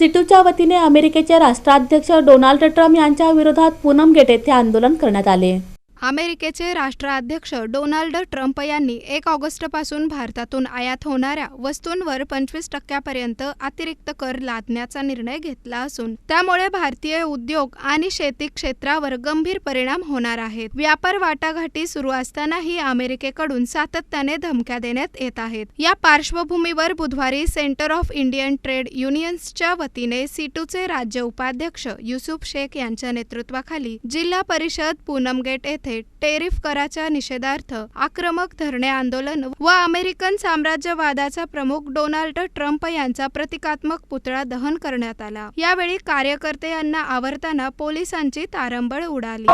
सिटूच्या वतीने अमेरिकेचे राष्ट्राध्यक्ष डोनाल्ड ट्रम्प यांच्या विरोधात पूनम गेट येथे आंदोलन करण्यात आले. अमेरिकेचे राष्ट्राध्यक्ष डोनाल्ड ट्रम्प यांनी एक ऑगस्टपासून भारतातून आयात होणाऱ्या वस्तूंवर पंचवीस टक्क्यापर्यंत अतिरिक्त कर लादण्याचा निर्णय घेतला असून त्यामुळे भारतीय उद्योग आणि शेती क्षेत्रावर गंभीर परिणाम होणार आहेत. व्यापार वाटाघाटी सुरू असतानाही अमेरिकेकडून सातत्याने धमक्या देण्यात येत आहेत. या पार्श्वभूमीवर बुधवारी सेंटर ऑफ इंडियन ट्रेड युनियन्सच्या वतीने सीटूचे राज्य उपाध्यक्ष युसुफ शेख यांच्या नेतृत्वाखाली जिल्हा परिषद पूनम गेट मध्ये टेरिफ कराच्या निषेधार्थ आक्रमक धरणे आंदोलन व अमेरिकन साम्राज्यवादाचा प्रमुख डोनाल्ड ट्रम्प यांचा प्रतिकात्मक पुतळा दहन करण्यात आला. यावेळी कार्यकर्ते यांना आवरताना पोलिसांची तारंबळ उडाली.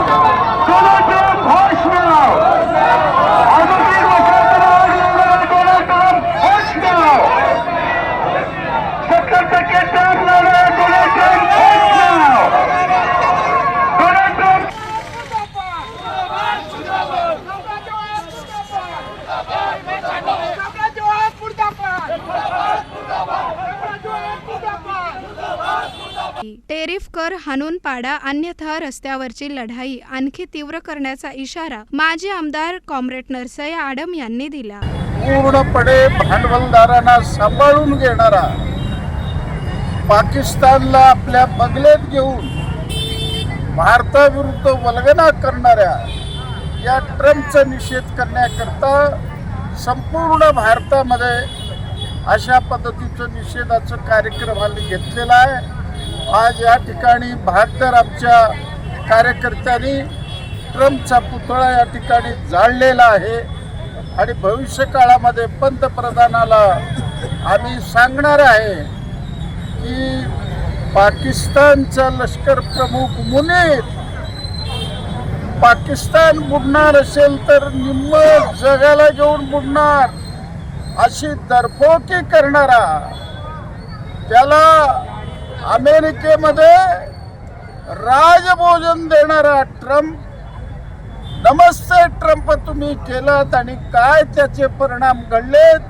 टेरिफ कर हाणून पाडा अन्यथा रस्त्यावरची लढाई आणखी तीव्र करण्याचा इशारा माजी आमदार कॉम्रेड नरसय आडम यांनी दिला. पूर्णपणे भांडवलदारांना सांभाळून घेणारा पाकिस्तानला आपल्या बगलेत घेऊन भारताविरुद्ध वल्गना करणाऱ्या या ट्रम्पचा निषेध करण्याकरता संपूर्ण भारतामध्ये अशा पद्धतीचं निषेधाचं कार्यक्रम आम्ही घेतलेला आहे. आज या ठिकाणी बहात्तर आमच्या कार्यकर्त्यांनी ट्रम्पचा पुतळा या ठिकाणी जाळलेला आहे. आणि भविष्य काळामध्ये पंतप्रधानाला आम्ही सांगणार आहे की पाकिस्तानचा लष्कर प्रमुख मुने पाकिस्तान बुडणार असेल तर निम्म जगाला घेऊन बुडणार अशी दरफोकी करणारा त्याला अमेरिकेमध्ये राजभोजन देणारा ट्रम्प. नमस्ते ट्रम्प तुम्ही केलात आणि काय त्याचे परिणाम घडलेत?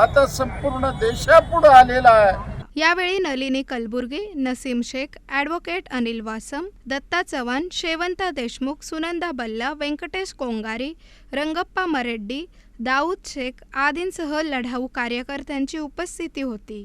आता संपूर्ण देशापुढे आलेला आहे. यावेळी नलिनी कलबुर्गी नसीम शेख ॲडव्होकेट अनिल वासम दत्ता चव्हाण शेवंता देशमुख सुनंदा बल्ला व्यंकटेश कोंगारी रंगप्पा मरेड्डी दाऊद शेख आदींसह लढाऊ कार्यकर्त्यांची उपस्थिती होती.